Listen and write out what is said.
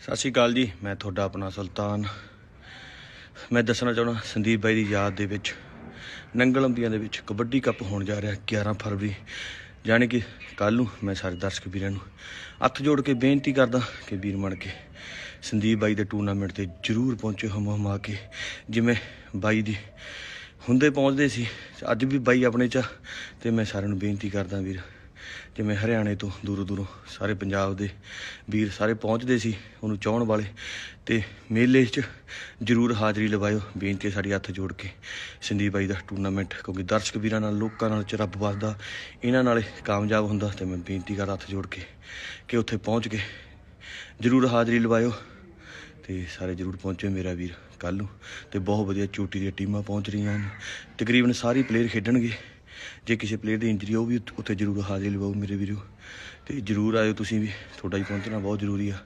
ਸਤਿ ਸ਼੍ਰੀ ਅਕਾਲ ਜੀ, ਮੈਂ ਤੁਹਾਡਾ ਆਪਣਾ ਸੁਲਤਾਨ। ਮੈਂ ਦੱਸਣਾ ਚਾਹਣਾ ਸੰਦੀਪ ਬਾਈ ਦੀ ਯਾਦ ਦੇ ਵਿੱਚ, ਨੰਗਲ ਅੰਬੀਆਂ ਦੇ ਵਿੱਚ ਕਬੱਡੀ ਕੱਪ ਹੋਣ ਜਾ ਰਿਹਾ 11 ਫਰਵਰੀ। ਜਾਣੀ ਕਿ ਕੱਲ ਨੂੰ ਮੈਂ ਸਾਰੇ ਦਰਸ਼ਕ ਵੀਰਾਂ ਨੂੰ ਹੱਥ ਜੋੜ ਕੇ ਬੇਨਤੀ ਕਰਦਾ ਕਿ ਵੀਰ ਬਣ ਕੇ ਸੰਦੀਪ ਬਾਈ ਦੇ ਟੂਰਨਾਮੈਂਟ ਤੇ ਜਰੂਰ ਪਹੁੰਚੇ ਹਮ ਹਮਾ ਕੇ। ਜਿਵੇਂ ਬਾਈ ਦੀ ਹੁੰਦੇ ਪਹੁੰਚਦੇ ਸੀ, ਅੱਜ ਵੀ ਬਾਈ ਆਪਣੇ ਚ ਆ, ਤੇ ਮੈਂ ਸਾਰਿਆਂ ਨੂੰ ਬੇਨਤੀ ਕਰਦਾ ਵੀਰ। ਜਿਵੇਂ ਹਰਿਆਣੇ ਤੋਂ ਦੂਰੋਂ ਦੂਰੋਂ ਸਾਰੇ ਪੰਜਾਬ ਦੇ ਵੀਰ ਸਾਰੇ ਪਹੁੰਚਦੇ ਸੀ ਉਹਨੂੰ ਚਾਹਣ ਵਾਲੇ ਤੇ ਮੇਲੇ 'ਚ ਜਰੂਰ ਹਾਜ਼ਰੀ ਲਵਾਇਓ। ਬੇਨਤੀ ਸਾਡੀ ਹੱਥ ਜੋੜ ਕੇ ਸੰਦੀਪ ਬਾਈ ਦਾ ਟੂਰਨਾਮੈਂਟ ਕਿਉਂਕਿ ਦਰਸ਼ਕ ਵੀਰਾਂ ਨਾਲ, ਲੋਕਾਂ ਨਾਲ, ਚ ਰੱਬ ਵੱਸਦਾ, ਇਹਨਾਂ ਨਾਲ ਕਾਮਯਾਬ ਹੁੰਦਾ ਤੇ ਮੈਂ ਬੇਨਤੀ ਕਰਦਾ ਹੱਥ ਜੋੜ ਕੇ ਕਿ ਉੱਥੇ ਪਹੁੰਚ ਕੇ ਜਰੂਰ ਹਾਜ਼ਰੀ ਲਵਾਇਓ ਤੇ ਸਾਰੇ ਜਰੂਰ ਪਹੁੰਚਿਓ ਮੇਰਾ ਵੀਰ ਕੱਲ ਨੂੰ। ਤੇ ਬਹੁਤ ਵਧੀਆ ਚੋਟੀ ਦੀਆਂ ਟੀਮਾਂ ਪਹੁੰਚ ਰਹੀਆਂ ਹਨ। ਤਕਰੀਬਨ ਸਾਰੇ ਪਲੇਅਰ ਖੇਡਣਗੇ। ਜੇ ਕਿਸੇ ਪਲੇਅਰ ਦੀ ਇੰਜਰੀ ਉਹ ਵੀ ਉੱਥੇ- ਜਰੂਰ ਹਾਜ਼ਰੀ ਲਵਾਓ ਮੇਰੇ ਵੀਰੋ। ਤੇ ਜਰੂਰ ਆਇਓ ਤੁਸੀਂ ਵੀ। ਤੁਹਾਡਾ ਹੀ ਪਹੁੰਚਣਾ ਬਹੁਤ ਜ਼ਰੂਰੀ ਆ।